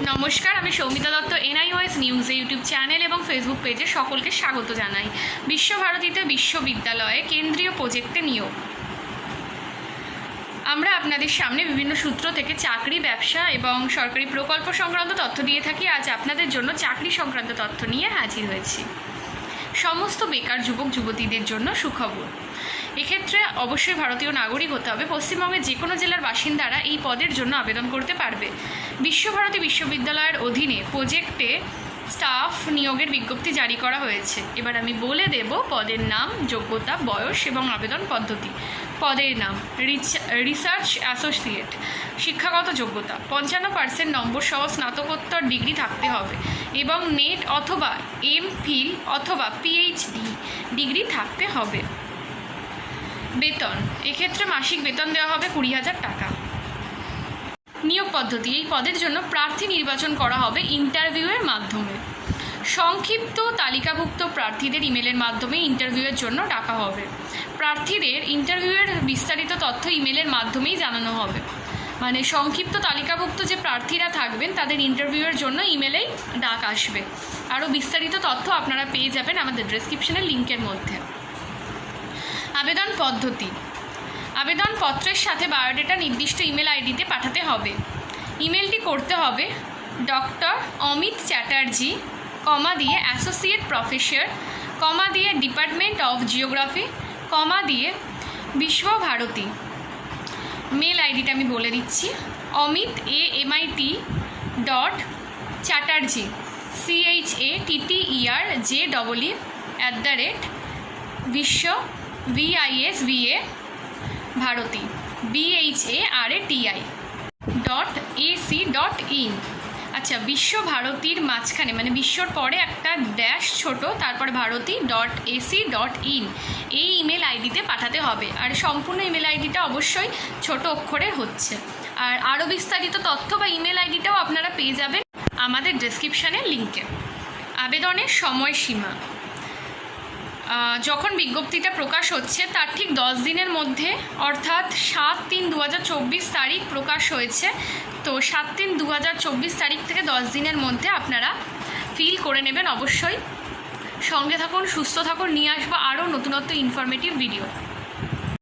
নমস্কার, আমি Soumita Dutta NIOS news YouTube channel এবং ফেসবুক পেজে সকলকে স্বাগত জানাই। বিশ্বভারতীতে বিশ্ববিদ্যালয়ে কেন্দ্রীয় প্রজেক্টে নিয়োগ। আমরা আপনাদের সামনে বিভিন্ন সূত্র থেকে চাকরি, ব্যবসা এবং সরকারি প্রকল্প সংক্রান্ত তথ্য দিয়ে থাকি। আজ আপনাদের জন্য চাকরি সংক্রান্ত তথ্য নিয়ে হাজির হয়েছি। সমস্ত বেকার যুবক, যুবতীদের জন্য সুখবর। এক্ষেত্রে অবশ্যই ভারতীয় নাগরিক হতে হবে। পশ্চিমবঙ্গের যে কোনো জেলার বাসিন্দারা এই পদের জন্য আবেদন করতে পারবে। বিশ্বভারতী বিশ্ববিদ্যালয়ের অধীনে প্রজেক্টে স্টাফ নিয়োগের বিজ্ঞপ্তি জারি করা হয়েছে। এবার আমি বলে দেব পদের নাম, যোগ্যতা, বয়স এবং আবেদন পদ্ধতি। পদের নাম রিসার্চ অ্যাসোসিয়েট। শিক্ষাগত যোগ্যতা, পঞ্চান্ন পার্সেন্ট নম্বর সহ স্নাতকোত্তর ডিগ্রি থাকতে হবে এবং নেট অথবা এম ফিল অথবা পিএইচডি ডিগ্রি থাকতে হবে। বেতন। এক্ষেত্রে মাসিক বেতন দেওয়া হবে কুড়ি হাজার টাকা। নিয়োগ পদ্ধতি, এই পদের জন্য প্রার্থী নির্বাচন করা হবে ইন্টারভিউয়ের মাধ্যমে। সংক্ষিপ্ত তালিকাভুক্ত প্রার্থীদের ইমেলের মাধ্যমে ইন্টারভিউয়ের জন্য ডাকা হবে। প্রার্থীদের ইন্টারভিউয়ের বিস্তারিত তথ্য ইমেলের মাধ্যমেই জানানো হবে। মানে সংক্ষিপ্ত তালিকাভুক্ত যে প্রার্থীরা থাকবেন, তাদের ইন্টারভিউয়ের জন্য ইমেলেই ডাক আসবে। আরও বিস্তারিত তথ্য আপনারা পেয়ে যাবেন আমাদের ডেসক্রিপশনের লিঙ্কের মধ্যে। আবেদন পদ্ধতি। আবেদনপত্রের সাথে বায়োডেটা নির্দিষ্ট ইমেল আইডিতে পাঠাতে হবে। ইমেলটি করতে হবে ডক্টর অমিত চ্যাটার্জি, কমা দিয়ে অ্যাসোসিয়েট প্রফেসর, কমা দিয়ে ডিপার্টমেন্ট অফ জিওগ্রাফি, কমা দিয়ে বিশ্বভারতী। মেল আইডিটা আমি বলে দিচ্ছি। Amit A MIT dot Chatterjee CH A TT ER J double E at the rate Bishwa VIS VA Bharati BH A R A TI dot AC dot in আচ্ছা বিশ্ব ভারতীর মাঝখানে মানে বিশ্বর পরে একটা ড্যাশ ছোট, তারপর Bharati dot AC dot in এই ইমেল আইডিতে পাঠাতে হবে। আর সম্পূর্ণ ইমেল আইডিটা অবশ্যই ছোট অক্ষরে হচ্ছে। আর আরও বিস্তারিত তথ্য বা ইমেল আইডিটাও আপনারা পেয়ে যাবেন আমাদের ডেসক্রিপশানের লিঙ্কে আবেদনের সময়সীমা। যখন বিজ্ঞপ্তিটা প্রকাশ হচ্ছে, তার ঠিক দশ দিনের মধ্যে, অর্থাৎ সাত তিন দু তারিখ প্রকাশ হয়েছে। তো সাত তিন দু তারিখ থেকে দশ দিনের মধ্যে আপনারা ফিল করে নেবেন অবশ্যই। সঙ্গে থাকুন, সুস্থ থাকুন, নিয়ে আসব আরও নতুনত্ব ইনফরমেটিভ ভিডিও